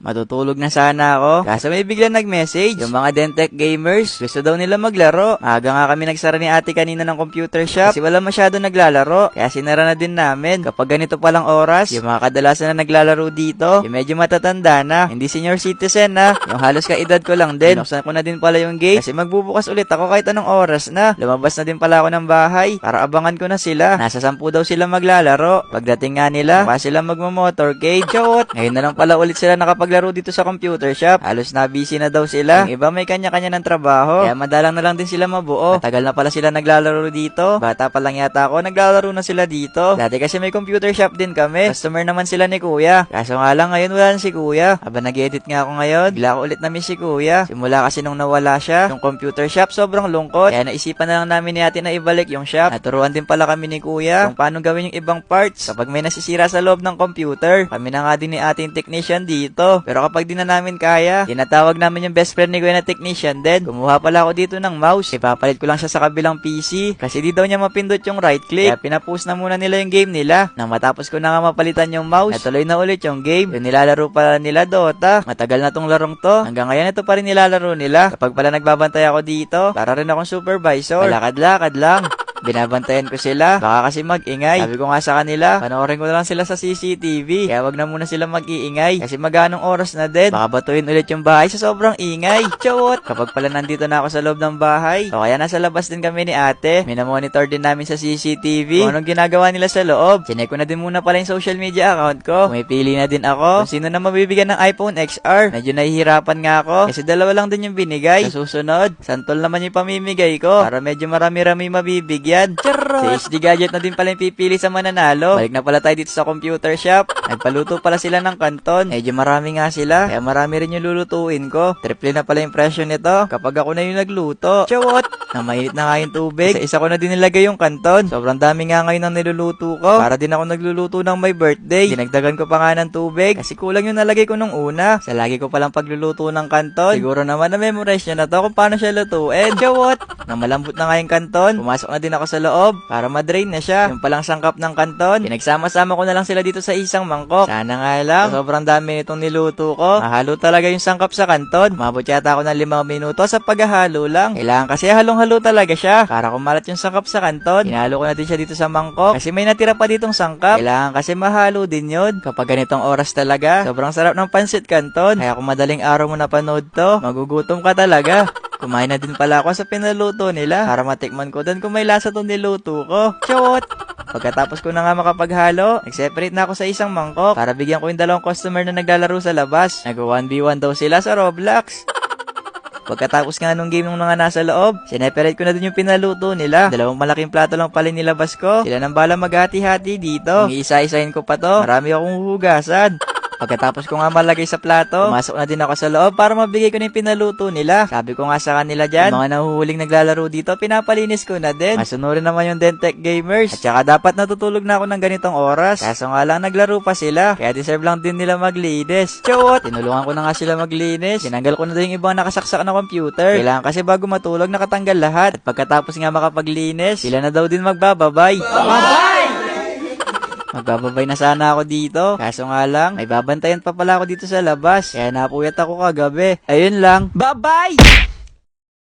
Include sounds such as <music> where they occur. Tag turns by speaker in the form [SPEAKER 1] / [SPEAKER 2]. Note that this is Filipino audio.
[SPEAKER 1] Matutulog na sana ako. Kaso may bigla nag-message. Yung mga Dentec gamers, gusto daw nila maglaro. Aga nga kami nagsara ni ate kanina ng computer shop. Kasi wala masyado naglalaro. Kaya sinara na din namin. Kapag ganito palang oras, yung mga kadalasan na naglalaro dito, yung medyo matatanda na. Hindi senior citizen na. Yung halos kaedad ko lang din. Binuksan ko na din pala yung gate. Kasi magbubukas ulit ako kahit anong oras na. Lumabas na din pala ako ng bahay. Para abangan ko na sila. Nasa sampu daw sila maglalaro. Pagdating nga nila, pa sila magmamotorcade. Chot! Ngayon na lang pala ulit sila nakapaglaro dito sa computer shop. Halos na busy na daw sila. Yung iba may kanya-kanya ng trabaho. Kaya madalang na lang din sila mabuo. Matagal na pala sila naglalaro dito. Bata pa lang yata ako, naglalaro na sila dito. Dati kasi may computer shop din kami. Customer naman sila ni kuya. Kaso nga lang ngayon wala na si kuya. Aba nag-edit nga ako ngayon. Bigla ko ulit na miss si kuya. Simula kasi nung nawala siya, yung computer shop sobrang lungkot. Kaya naisipan na lang namin ni ate na ibalik yung shop. Naturuan din pala kami ni kuya kung paano gawin yung ibang parts. Kapag may nasisira sa loob ng computer, kami na nga din ni ating technician dito. Pero kapag di na namin kaya, tinatawag namin yung best friend ni kuya na technician din. Kumuha pala ako dito ng mouse. Ipapalit ko lang siya sa kabilang PC. Kasi di daw niya mapindot yung right click. Kaya pinapost na muna nila yung game nila. Nang matapos ko na nga mapalitan yung mouse, natuloy na ulit yung game. Yung nilalaro pala nila Dota. Matagal na tong larong to. Hanggang ngayon ito pa rin nilalaro nila. Kapag pala nagbabantay ako dito, para rin akong supervisor. Malakad-lakad lang. Binabantayan ko sila. Baka kasi mag-ingay. Sabi ko nga sa kanila, panoorin ko na lang sila sa CCTV. Kaya wag na muna sila mag-iingay. Kasi maganong oras na din. Baka batuin ulit yung bahay sa sobrang ingay. Chawot! Kapag pala nandito na ako sa loob ng bahay, o kaya nasa labas din kami ni ate, minamonitor din namin sa CCTV kung anong ginagawa nila sa loob. Sinek ko na din muna pala yung social media account ko. Pumipili na din ako kung sino na mabibigyan ng iPhone XR. Medyo nahihirapan nga ako kasi dalawa lang din yung binigay. Sa susunod, santol naman yung pamimigay ko para medyo marami-rami mabibigyan. Charot! Si HD Gadget na din pala yung pipili sa mananalo. Balik na pala tayo dito sa computer shop. Nagpaluto pala sila ng kanton. Medyo marami nga sila. Kaya marami rin yung lulutuin ko. Triple na pala yung presyo nito kapag ako na yung nagluto. Chawot! Na mainit na nga yung tubig. Sa isa ko na din nilagay yung kanton. Sobrang dami nga ngayon ang niluluto ko. Para din ako nagluluto ng my birthday. Dinagdagan ko pa nga ng tubig. Kasi kulang yung nalagay ko nung una. Sa lagi ko palang pagluluto ng kanton. Siguro naman na-memorize nyo na to kung paano siya lutuin. Chawot! Nang malambot na nga yung kanton, pumasok na din ako sa loob para madrain na siya. Yung palang sangkap ng kanton, pinagsama-sama ko na lang sila dito sa isang mangkok. Sana nga lang, sobrang dami nitong niluto ko. Mahalo talaga yung sangkap sa kanton. Mabot yata ako ng limang minuto sa paghahalo lang. Kailangan kasi halong-halo talaga siya para kumalat yung sangkap sa kanton. Hinalo ko na din siya dito sa mangkok kasi may natira pa ditong sangkap. Kailangan kasi mahalo din yun. Kapag ganitong oras talaga, sobrang sarap ng pansit kanton. Kaya kung madaling araw mo napanood to, magugutom ka talaga. <laughs> Kumain na din pala ako sa pinaluto nila para matikman ko doon kung may lasa tong niluto ko. Chot! Pagkatapos ko na nga makapaghalo, nag-separate na ako sa isang mangkok para bigyan ko yung dalawang customer na naglalaro sa labas. Nag-1v1 daw sila sa Roblox. Pagkatapos nga nung game ng mga nasa loob, sineperate ko na din yung pinaluto nila. Dalawang malaking plato lang pala nilabas ko. Sila nang bala maghati-hati dito. Kung iisa-isahin ko pa to, marami akong huhugasan. Pagkatapos ko nga malagay sa plato, pumasok na din ako sa loob para mabigay ko na yung pinaluto nila. Sabi ko nga sa kanila dyan, mga nahuhuling naglalaro dito, pinapalinis ko na din. Masunurin naman yung Dentec gamers. At saka dapat natutulog na ako ng ganitong oras. Kaso nga lang naglaro pa sila, kaya deserve lang din nila maglinis. Chawot! Tinulungan ko na nga sila maglinis. Tinanggal ko na din yung ibang nakasaksak na computer. Kailangan kasi bago matulog, nakatanggal lahat. At pagkatapos nga makapaglinis, sila na daw din magbababay. Magbababay na sana ako dito. Kaso nga lang, may babantayan pa pala ako dito sa labas. Kaya napuyat ako kagabi. Ayun lang. Bye-bye!